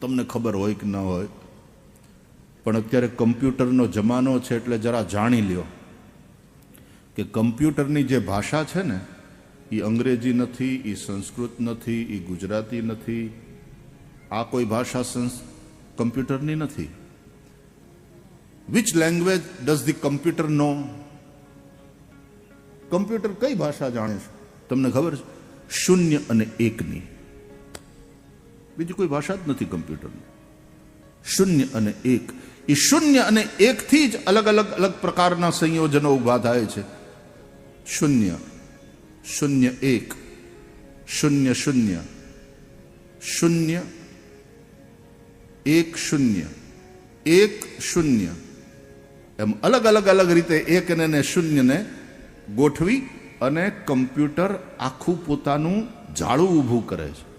તમને ખબર હોય કે ન હોય, પણ અત્યારે કમ્પ્યુટરનો જમાનો છે એટલે જરા જાણી લ્યો કે કમ્પ્યુટરની જે ભાષા છે ને, એ અંગ્રેજી નથી, એ સંસ્કૃત નથી, એ ગુજરાતી નથી, આ કોઈ ભાષા સંસ, કમ્પ્યુટરની નથી. Which language does the computer know computer કઈ ભાષા જાણે છે? તમને ખબર છે? શૂન્ય અને એકની. બીજી કોઈ ભાષા જ નથી કમ્પ્યુટરની. શૂન્ય અને એક. એ શૂન્ય અને એકથી જ અલગ અલગ અલગ પ્રકારના સંયોજનો ઊભા થાય છે. શૂન્ય. શૂન્ય એક. શૂન્ય શૂન્ય. શૂન્ય એક શૂન્ય. એક શૂન્ય. એમ અલગ અલગ અલગ રીતે એક ને ને શૂન્યને ગોઠવી અને કમ્પ્યુટર આખું પોતાનું જાળું ઊભું કરે છે.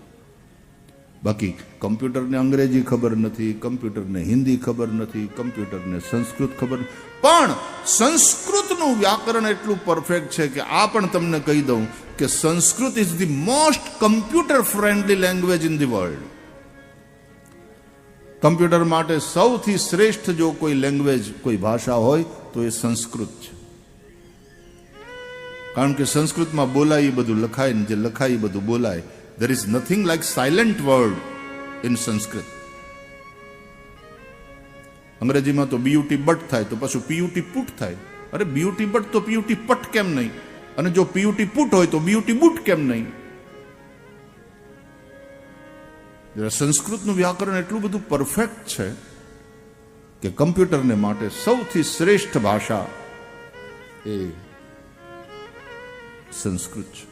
બાકી કમ્પ્યુટરને અંગ્રેજી ખબર નથી, કમ્પ્યુટરને હિન્દી ખબર નથી, કમ્પ્યુટરને સંસ્કૃત ખબર. પણ સંસ્કૃતનું વ્યાકરણ એટલું પરફેક્ટ છે કે આ પણ તમને કહી દઉં કે Sanskrit is the most computer friendly language in the world computer માટે સૌથી શ્રેષ્ઠ જો કોઈ લેંગ્વેજ કોઈ ભાષા હોય, તો એ સંસ્કૃત છે. કારણ કે સંસ્કૃતમાં બોલાય એ બધું લખાય ને જે લખાય એ બધું બોલાય. There is nothing like silent word in Sanskrit. અંગ્રેજીમાં તો બીયુટી બટ થાય, તો પછી પીયુટી પુટ થાય. અરે બીયુટી બટ તો પીયુટી પટ કેમ નહીં? અને જો પીયુટી પુટ હોય તો બીયુટી બુટ કેમ નહીં? સંસ્કૃતનું વ્યાકરણ એટલું બધું પરફેક્ટ છે કે કમ્પ્યુટરને માટે સૌથી શ્રેષ્ઠ ભાષા એ સંસ્કૃત છે.